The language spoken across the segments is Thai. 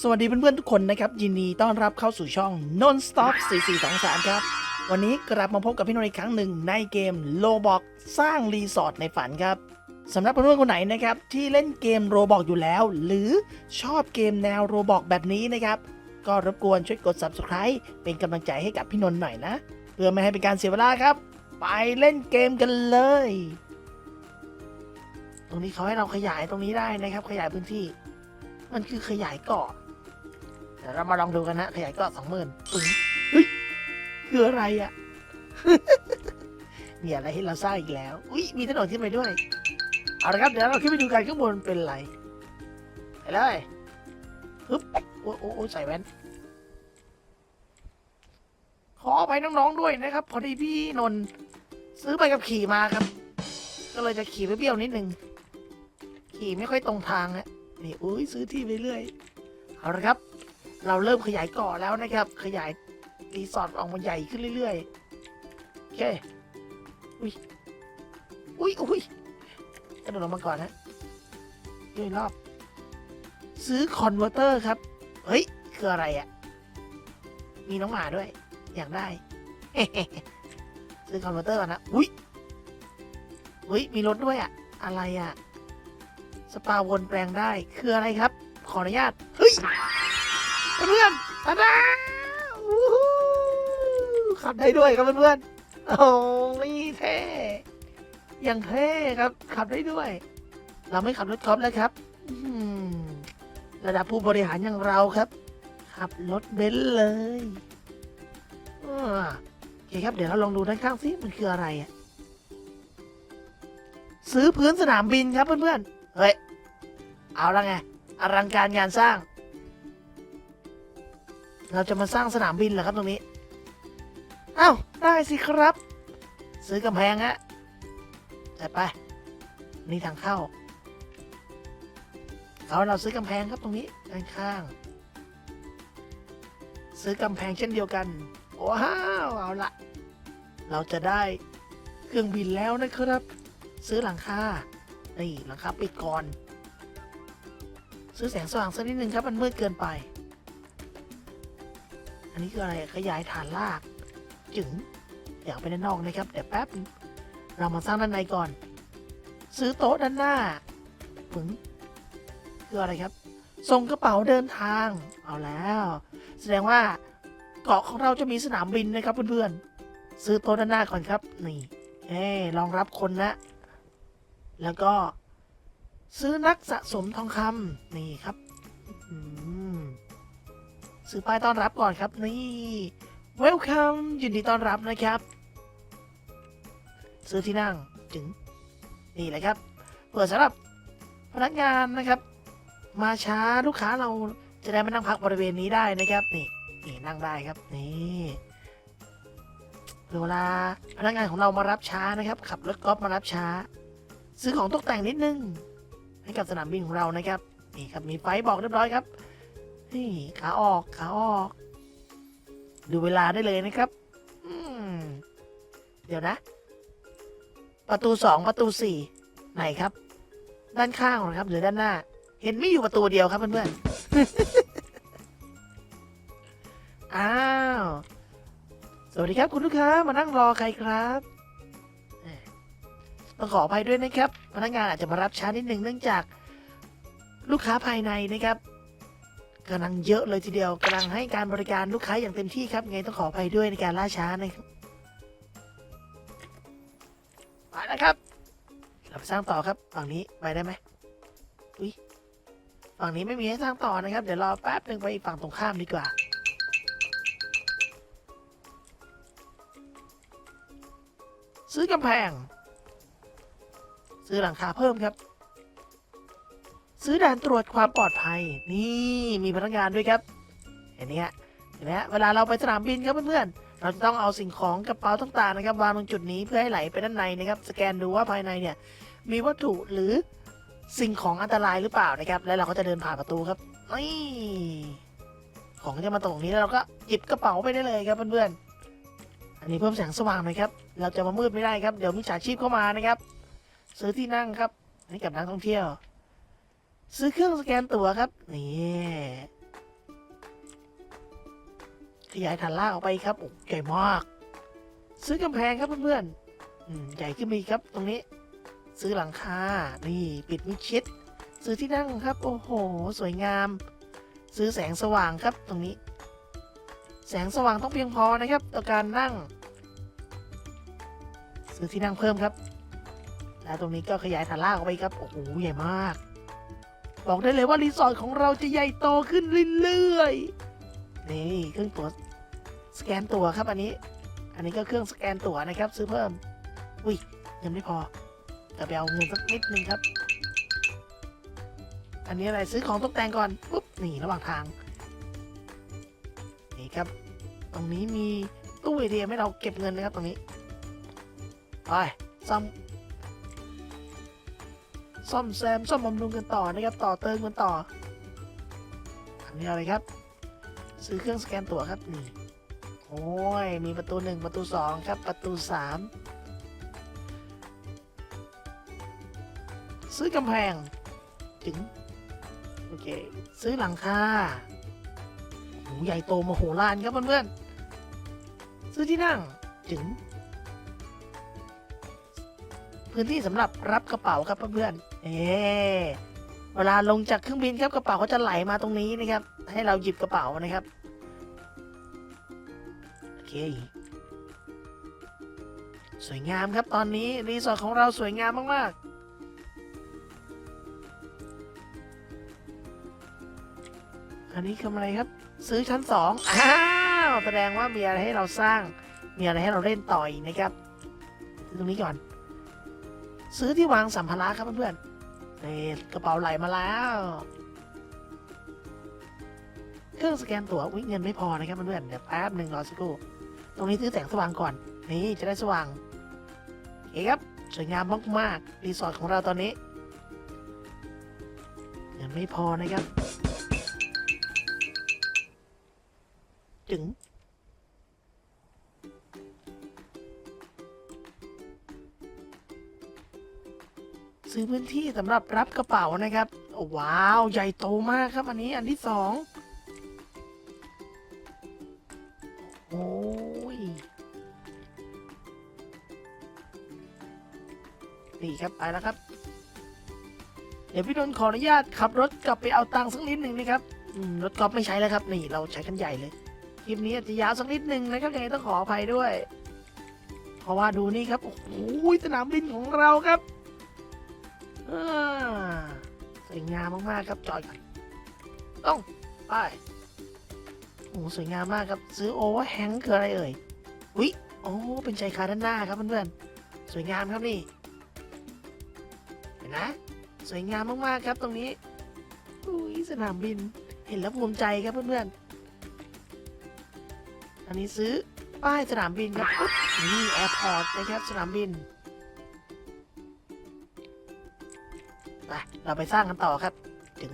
สวัสดีเพื่อนๆทุกคนนะครับ ยินดีต้อนรับเข้าสู่ช่อง Non Stop 4423 ครับ วันนี้กลับมาพบกับพี่นนท์อีกครั้งหนึ่งในเกมโลบอกสร้างรีสอร์ทในฝันครับสำหรับเพื่อนๆคนไหนนะครับ ที่เล่นเกมโรบอกอยู่แล้ว หรือชอบเกมแนวโรบอกแบบนี้นะครับ ก็รบกวนช่วยกด Subscribe เป็นกำลังใจให้กับพี่นนท์หน่อยนะ เพื่อไม่ให้เป็นการเสียเวลาครับ ไปเล่นเกมกันเลย ตรงนี้เขาให้เราขยายตรงนี้ได้นะครับ ขยายพื้นที่ มันคือขยายเกาะ เดี๋ยวเรามาลองดูกันนะขยายเกาะสองหมื่นปึ้งเฮ้ยคืออะไรอะ่ะมีอะไรให้เราสร้างอีกแล้ว อุ้ยมีถนนขึ้นไปด้วย เอาละครับ เดี๋ยวเราขึ้นไปดูกันข้างบนเป็นอะไรไปเลยฮึบโอ้โอ้โอ้ใส่แว่น ขอไปน้องๆด้วยนะครับ พอดีพี่นนท์ซื้อไปกับขี่มาครับ ก็เลยจะขี่ไปเบี้ยวนิดนึง ขี่ไม่ค่อยตรงทางฮะนี่อุ้ยซื้อที่ไปเรื่อย เอาละครับ เราเริ่มขยายเกาะแล้วนะครับ ขยายรีสอร์ทออกมาใหญ่ขึ้นเรื่อยๆโอเคอุ้ยอุ้ยอุ้ยกระโดดลงมาก่อนนะด้วยรอบ ซื้อคอนเวอร์เตอร์ครับ เฮ้ย คืออะไรอะ่ะ มีน้องหมาด้วย อยากได้ ซื้อคอนเวอร์เตอร์ก่อนนะ อุ้ยอุ้ยมีรถด้วยอะ่ะ อะไรอะ่ะ สปาวนแปลงได้ คืออะไรครับ ขออนุญาต เฮ้ย เพื่อนๆตาดาวู้ฮู้ขับได้ด้วยครับเพื่อนๆโอ้ยเท่ยังเท่ครับ ขับได้ด้วย เราไม่ขับรถกอล์ฟแล้วครับระดับผู้บริหารอย่างเราครับ ขับรถเบนซ์เลยโอเคครับ เดี๋ยวเราลองดูด้านข้างซิมันคืออะไรอะซื้อพื้นสนามบินครับเพื่อนๆ เฮ้ย เอาละไง อลังการงานสร้าง เราจะมาสร้างสนามบินเหรอครับตรงนี้อ้าวได้สิครับ ซื้อกำแพงฮะจัดไป นี่ทางเข้าเอาเราซื้อกำแพงครับตรงนี้ด้านข้าง ซื้อกำแพงเช่นเดียวกันว้าวเอาละเราจะได้เครื่องบินแล้วนะครับ ซื้อหลังคานี่หลังคาปิดก่อน ซื้อแสงสว่างสักนิดนึงครับมันมืดเกินไป อันนี้คืออะไรขยายฐานราก จึงอยากไปด้านนอกนะครับเดี๋ยวแป๊บเรามาสร้างด้านในก่อน ซื้อโต๊ะด้านหน้าปึงคืออะไรครับ ส่งกระเป๋าเดินทาง เอาแล้ว แสดงว่าเกาะของเราจะมีสนามบินนะครับเพื่อนๆ ซื้อโต๊ะด้านหน้าก่อนครับ นี่ เอ้รองรับคนนะแล้วก็ซื้อนักสะสมทองคำนี่ครับ ซื้อป้ายต้อนรับก่อนครับนี่ Welcome ยินดีต้อนรับนะครับ ซื้อที่นั่งถึงนี่แหละครับ เปิดสำหรับพนักงานนะครับ มาช้าลูกค้าเราจะได้มานั่งพักบริเวณนี้ได้นะครับนี่นี่นั่งได้ครับนี่เวลาพนักงานของเรามารับช้านะครับ ขับรถกอล์ฟมารับช้า ซื้อของตกแต่งนิดนึง ให้กับสนามบินของเรานะครับนี่ครับมีไฟบอกเรียบร้อยครับ นี่ขาออกขาออก ดูเวลาได้เลยนะครับ อืม เดี๋ยวนะ ประตูสองประตูสี่ไหนครับ ด้านข้างเหรอครับ หรือด้านหน้า เห็นไม่อยู่ประตูเดียวครับเพื่อนๆ อ้าว สวัสดีครับคุณลูกค้า มานั่งรอใครครับต้องขออภัยด้วยนะครับ พนักงานอาจจะมารับช้านิดหนึ่งเนื่องจากลูกค้าภายในนะครับ กำลังเยอะเลยทีเดียวกำลังให้การบริการลูกค้าอย่างเต็มที่ครับไงต้องขออภัยด้วยในการล่าช้านะครับมาแล้วครับ เราไปสร้างต่อครับฝั่งนี้ไปได้ไหมอุ้ยฝั่งนี้ไม่มีให้สร้างต่อนะครับ เดี๋ยวรอแป๊บหนึ่งไปอีกฝั่งตรงข้ามดีกว่า ซื้อกำแพง ซื้อหลังคาเพิ่มครับ ซื้อด่านตรวจความปลอดภัย นี่มีพนักงานด้วยครับเห็นไหมฮะเห็นไหมฮะเวลาเราไปสนามบินครับเพื่อนๆเราจะต้องเอาสิ่งของกระเป๋าต่างๆนะครับวางตรงจุดนี้เพื่อให้ไหลไปด้านในนะครับ สแกนดูว่าภายในเนี่ยมีวัตถุหรือสิ่งของอันตรายหรือเปล่านะครับ แล้วเราก็จะเดินผ่านประตูครับนี่ของจะมาตรงนี้แล้วเราก็หยิบกระเป๋าไปได้เลยครับเพื่อนๆอันนี้เพิ่มแสงสว่างหน่อยครับ เราจะมามืดไม่ได้ครับ เดี๋ยวมิจฉาชีพเข้ามานะครับ ซื้อที่นั่งครับให้กับนักท่องเที่ยว ซื้อเครื่องสแกนตั๋วครับ นี่ขยายฐานล่างออกไปครับโอ้ใหญ่มาก ซื้อกำแพงครับเพื่อนๆใหญ่ขึ้นมาอีกครับตรงนี้ ซื้อหลังคา นี่ปิดมิดชิด ซื้อที่นั่งครับ โอ้โห สวยงาม ซื้อแสงสว่างครับตรงนี้ แสงสว่างต้องเพียงพอนะครับต่อการนั่ง ซื้อที่นั่งเพิ่มครับ แล้วตรงนี้ก็ขยายฐานล่างออกไปครับ โอ้โห ใหญ่มาก บอกได้เลยว่ารีสอร์ทของเราจะใหญ่โตขึ้นเรื่อยๆ นี่เครื่องตัวสแกนตั๋วครับอันนี้ อันนี้ก็เครื่องสแกนตั๋วนะครับ ซื้อเพิ่ม อุ้ยเงินไม่พอแต่ไปเอาเงินสักนิดนึงครับ อันนี้อะไรซื้อของตกแต่งก่อนปุ๊บนี่ระหว่างทาง นี่ครับ ตรงนี้มีตู้เอทีเอ็มให้เราเก็บเงินนะครับตรงนี้ไปซ่อม ซ่อมแซมซ่อมบำรุงกันต่อนะครับต่อเติมกันต่ออันนี้อะไรครับ ซื้อเครื่องสแกนตั๋วครับนี่โอ้ยมีประตูหนึ่งประตูสองครับประตูสามซื้อกำแพงถึงโอเค ซื้อหลังคาโอ้โหใหญ่โตมโหฬารครับเพื่อนๆซื้อที่นั่งถึง พื้นที่สำหรับรับกระเป๋าครับเพื่อนๆ เอ๊เวลาลงจากเครื่องบินครับกระเป๋าเขาจะไหลมาตรงนี้นะครับ ให้เราหยิบกระเป๋านะครับโอเคสวยงามครับตอนนี้รีสอร์ทของเราสวยงามมากๆอันนี้คืออะไรครับ ซื้อชั้นสองอ้าวแสดงว่ามีอะไรให้เราสร้าง มีอะไรให้เราเล่นต่ออีกนะครับตรงนี้ก่อน ซื้อที่วางสัมภาระครับเพื่อนๆ นี่กระเป๋าไหลมาแล้ว เครื่องสแกนตั๋ววิเงินไม่พอนะครับเพื่อนๆเดี๋ยวแป๊บหนึ่งรอสักครู่ ตรงนี้ซื้อแสงสว่างก่อน นี่จะได้สว่างโอเคครับสวยงามมากๆรีสอร์ทของเราตอนนี้เงินไม่พอนะครับ ถึง ซื้อพื้นที่สำหรับรับกระเป๋านะครับ ว้าว ใหญ่โตมากครับอันนี้อันที่สองโอ้ยนี่ครับไปแล้วครับ เดี๋ยวพี่นนท์ขออนุญาตขับรถกลับไปเอาตังค์สักนิดหนึ่งนะครับรถกอล์ฟไม่ใช้แล้วครับ นี่เราใช้กันใหญ่เลยคลิปนี้อาจจะยาวสักนิดหนึ่งนะครับยังไงต้องขออภัยด้วย เพราะว่าดูนี่ครับ โอ้โหสนามบินของเราครับ สวยงามมากๆครับจอยก่อนต้องไปโอ้โหสวยงามมากครับ ซื้อโอเวอร์แฮงคืออะไรเอ่ยวิโอ้เป็นชายคาด้านหน้าครับเพื่อนๆสวยงามครับนี่เห็นนะสวยงามมากๆครับตรงนี้อุ้ยสนามบินเห็นแล้วภูมิใจครับเพื่อนๆอันนี้ซื้อป้ายสนามบินครับนี่แอร์พอร์ตนะครับสนามบิน เราไปสร้างกันต่อครับ ถึง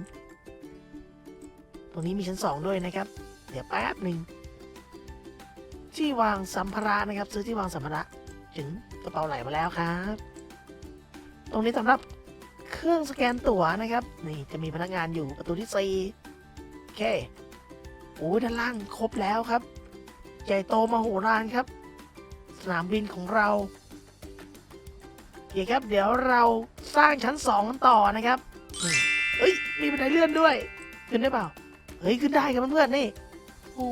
ตรงนี้มีชั้นสองด้วยนะครับ เดี๋ยวแป๊บหนึ่งที่วางสัมภาระนะครับ ซื้อที่วางสัมภาระ ถึงกระเป๋าไหลมาแล้วครับ ตรงนี้สำหรับเครื่องสแกนตั๋วนะครับ นี่จะมีพนักงานอยู่ประตูที่สี่โอเคโอ้ยด้านล่างครบแล้วครับ ใหญ่โตมโหฬารครับ สนามบินของเรา เคครับ เดี๋ยวเราสร้างชั้นสองกันต่อนะครับเอ้ย มีบันไดเลื่อนด้วย ขึ้นได้เปล่า เฮ้ย ขึ้นได้ครับเพื่อนๆนี่ โอ้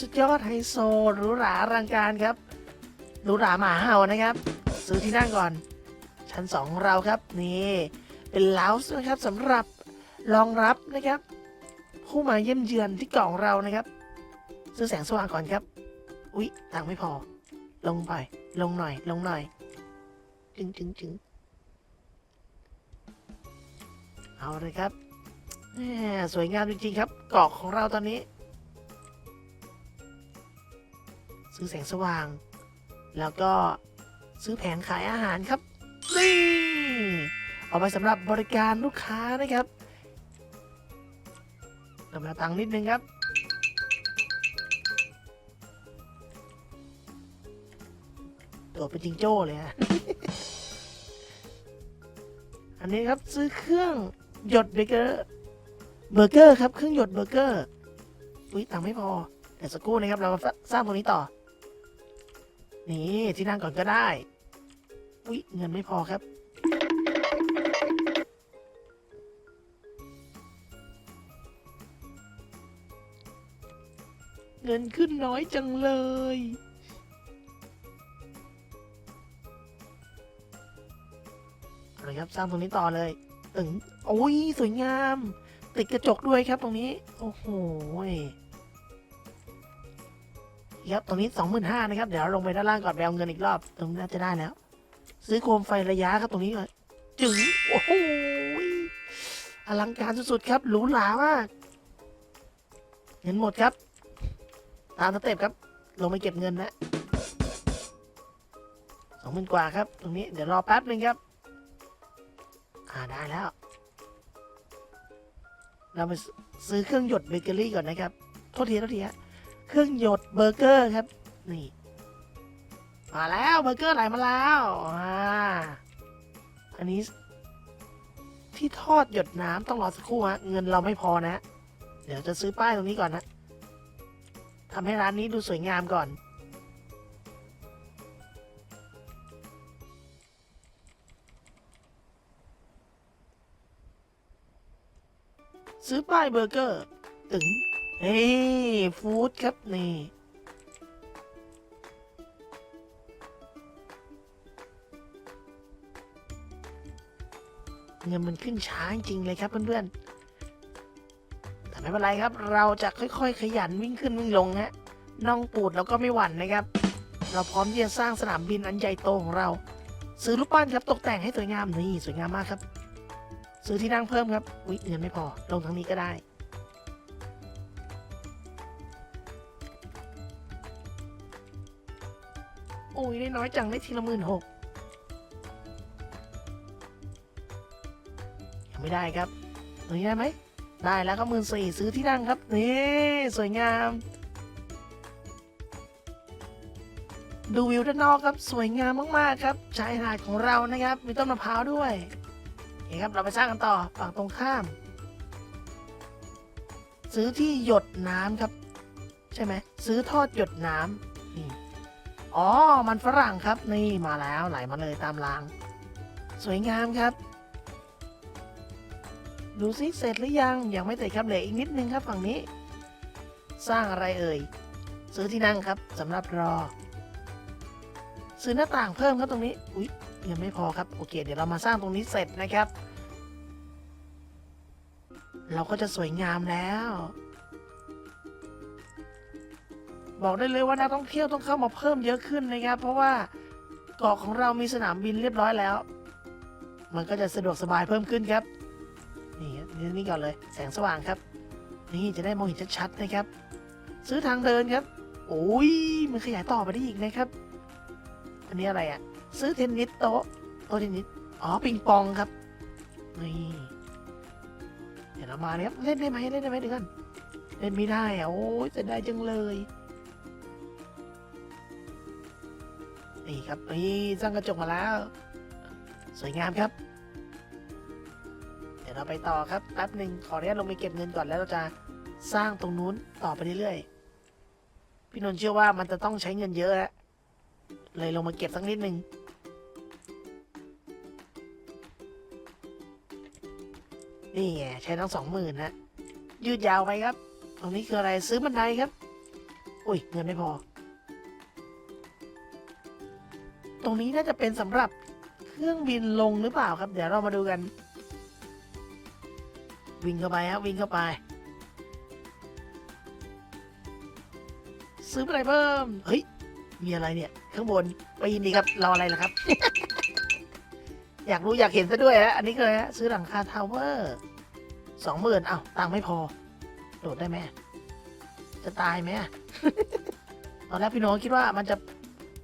สุดยอดไฮโซหรูหราอลังการครับหรูหราหมาเห่านะครับ ซื้อที่นั่งก่อน ชั้นสองของเราครับ นี่ เป็นลาวส์นะครับสำหรับรองรับนะครับ ผู้มาเยี่ยมเยือนที่กาะของเรานะครับ ซื้อแสงสว่างก่อนครับ อุ๊ยตังไม่พอ ลงไป ลงหน่อย ลงหน่อย จึงจึงจึงเอาเลยครับ สวยงามจริง ๆ ครับ เกาะของเราตอนนี้ ซื้อแสงสว่าง แล้วก็ซื้อแผงขายอาหารครับนี่เอาไปสำหรับบริการลูกค้านะครับเติมตังค์นิดนึงครับตัวเป็นจิงโจ้เลยฮะ อันนี้ครับซื้อเครื่องหยดเบเกอร์เบอร์เกอร์ครับเครื่องหยดเบอร์เกอร์อุ้ยตังไม่พอเดี๋ยวสักครู่นะครับเรามาสร้างตรงนี้ต่อ นี่ที่นั่งก่อนก็ได้อุ๊ยเงินไม่พอครับ เงินขึ้นน้อยจังเลย ครับ สร้างตรงนี้ต่อเลยตึงโอ้ยสวยงาม ติดกระจกด้วยครับตรงนี้ โอ้โหครับตรงนี้สองหมื่นห้านะครับ เดี๋ยวลงไปด้านล่างก่อนไปเอาเงินอีกรอบ ตรงนี้น่าจะได้แล้ว ซื้อโคมไฟระยะครับตรงนี้ก่อนจึงโอ้โหอลังการสุดๆครับหรูหรามากเงินหมดครับ ตามสเต็ปครับ ลงไปเก็บเงินนะสองหมื่นกว่าครับ ตรงนี้เดี๋ยวรอแป๊บหนึ่งครับ อ่าได้แล้ว เราไปซื้อเครื่องหยดเบเกอรี่ก่อนนะครับ โทษทีโทษทีฮะ เครื่องหยดเบอร์เกอร์ครับ นี่ มาแล้วเบอร์เกอร์ไหลมาแล้วอ่าอันนี้ ที่ทอดหยดน้ำต้องรอสักครู่ฮะ เงินเราไม่พอนะ เดี๋ยวจะซื้อป้ายตรงนี้ก่อนนะทำให้ร้านนี้ดูสวยงามก่อน ซื้อป้ายเบอร์เกอร์ถึงเฮ้ฟู้ดครับนี่เงินมันขึ้นช้าจริงเลยครับเพื่อนๆ แต่ไม่เป็นไรครับ เราจะค่อยๆ ขยันวิ่งขึ้นวิ่งลงฮะน่องปูดเราก็ไม่หวั่นนะครับ เราพร้อมที่จะสร้างสนามบินอันใหญ่โตของเรา ซื้อรูปปั้นครับตกแต่งให้สวยงามนี่สวยงามมากครับ ซื้อที่นั่งเพิ่มครับ อุ๊ยเงินไม่พอ ลงทางนี้ก็ได้โอ้ยได้น้อยจังได้ทีละหมื่นหกยังไม่ได้ครับตรงนี้ได้ไหม ได้แล้วครับหมื่นสี่ซื้อที่นั่งครับ นี่สวยงาม ดูวิวด้านนอกครับ สวยงามมาก ๆ ครับชายหาดของเรานะครับ มีต้นมะพร้าวด้วย เคครับเราไปสร้างกันต่อฝั่งตรงข้าม ซื้อที่หยดน้ำครับ ใช่ไหมซื้อทอดหยดน้ำนี่อ๋อมันฝรั่งครับนี่มาแล้วไหลมาเลยตามราง สวยงามครับ ดูซิเสร็จหรือยังยังไม่เสร็จครับเหลืออีกนิดนึงครับฝั่งนี้ สร้างอะไรเอ่ยซื้อที่นั่งครับสำหรับรอ ซื้อหน้าต่างเพิ่มครับตรงนี้อุ๊ย ยังไม่พอครับโอเค เดี๋ยวเรามาสร้างตรงนี้เสร็จนะครับ เราก็จะสวยงามแล้ว บอกได้เลยว่านักท่องเที่ยวต้องเข้ามาเพิ่มเยอะขึ้นนะครับ เพราะว่าเกาะของเรามีสนามบินเรียบร้อยแล้ว มันก็จะสะดวกสบายเพิ่มขึ้นครับ นี่นี่นี่ก่อนเลยแสงสว่างครับ นี่จะได้มองเห็นชัดๆนะครับ ซื้อทางเดินครับโอ้ยมันขยายต่อไปได้อีกนะครับ อันนี้อะไรอะ่ะ ซื้อเทนนิสโต๊ะโต๊ะเทนนิสอ๋อปิงปองครับนี่เดี๋ยวเรามาเนี่ยครับเล่นได้ไหมเล่นได้ไหมเดี๋ยวกันเล่นไม่ได้อะโอ้ยจะได้จังเลยนี่ครับนี่สร้างกระจกมาแล้ว สวยงามครับเดี๋ยวเราไปต่อครับแป๊บหนึ่งขออนุญาตลงไปเก็บเงินก่อนแล้วเราจะสร้างตรงนู้นต่อไปเรื่อยๆพี่นนท์เชื่อว่ามันจะต้องใช้เงินเยอะแล้วเลยลงมาเก็บสักนิดหนึ่ง นี่ไงใช้ทั้งสองหมื่นฮะยืดยาวไปครับ ตรงนี้คืออะไรซื้อบันไดครับ อุ้ยเงินไม่พอ ตรงนี้น่าจะเป็นสำหรับเครื่องบินลงหรือเปล่าครับ เดี๋ยวเรามาดูกัน วิ่งเข้าไปครับวิ่งเข้าไป ซื้ออะไรเพิ่มเฮ้ยมีอะไรเนี่ย ข้างบนไปยินดีครับรออะไรล่ะครับ อยากรู้อยากเห็นซะด้วยฮะอันนี้คืออะไรฮะซื้อหลังคาทาวเวอร์ สองหมื่นอ้าวตังค์ไม่พอ โดดได้ไหมจะตายไหมตอนแรกพี่โน้ตคิดว่ามันจะ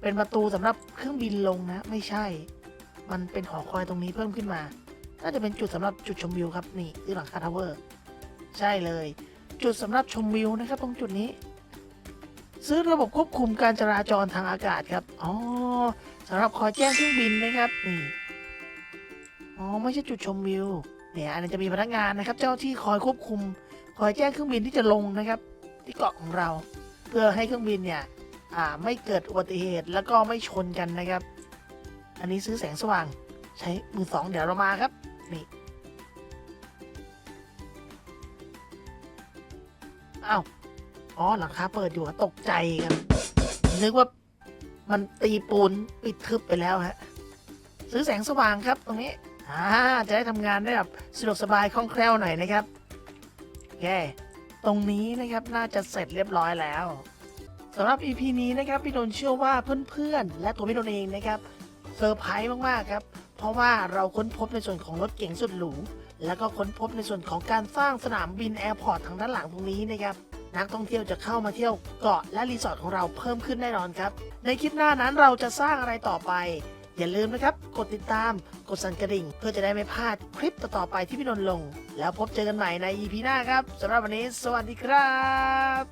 เป็นประตูสำหรับเครื่องบินลงนะ ไม่ใช่ มันเป็นหอคอยตรงนี้เพิ่มขึ้นมา น่าจะเป็นจุดสำหรับจุดชมวิวครับนี่คือหลังคาทาวเวอร์ ใช่เลย จุดสำหรับชมวิวนะครับตรงจุดนี้ ซื้อระบบควบคุมการจราจรทางอากาศครับ อ๋อสำหรับคอยแจ้งเครื่องบินนะครับนี่ อ๋อ ไม่ใช่จุดชมวิว เนี่ยอันนี้จะมีพนักงานนะครับ เจ้าที่คอยควบคุม คอยแจ้งเครื่องบินที่จะลงนะครับ ที่เกาะของเรา เพื่อให้เครื่องบินเนี่ยอ่าไม่เกิดอุบัติเหตุแล้วก็ไม่ชนกันนะครับ อันนี้ซื้อแสงสว่างใช้มือสองเดี๋ยวเรามาครับนี่อ้าวอ๋อหลังคาเปิดอยู่ตกใจครับนึกว่ามันตีปูนปิดทึบไปแล้วฮะซื้อแสงสว่างครับตรงนี้ อ่าจะได้ทำงานได้แบบสะดวกสบายคล่องแคล่วหน่อยนะครับโอเคตรงนี้นะครับน่าจะเสร็จเรียบร้อยแล้วสำหรับ EP นี้นะครับพี่นนท์เชื่อว่าเพื่อนๆ และตัวพี่นนท์เองนะครับเซอร์ไพรส์มากๆครับเพราะว่าเราค้นพบในส่วนของรถเก๋งสุดหรูแล้วก็ค้นพบในส่วนของการสร้างสนามบินแอร์พอร์ตทางด้านหลังตรงนี้นะครับนักท่องเที่ยวจะเข้ามาเที่ยวเกาะและรีสอร์ทของเราเพิ่มขึ้นแน่นอนครับ ในคลิปหน้านั้นเราจะสร้างอะไรต่อไป อย่าลืมนะครับ กดติดตาม กดสั่นกระดิ่ง เพื่อจะได้ไม่พลาดคลิปต่อๆไปที่พี่นนท์ลง แล้วพบเจอกันใหม่ใน EP หน้าครับสำหรับวันนี้ สวัสดีครับ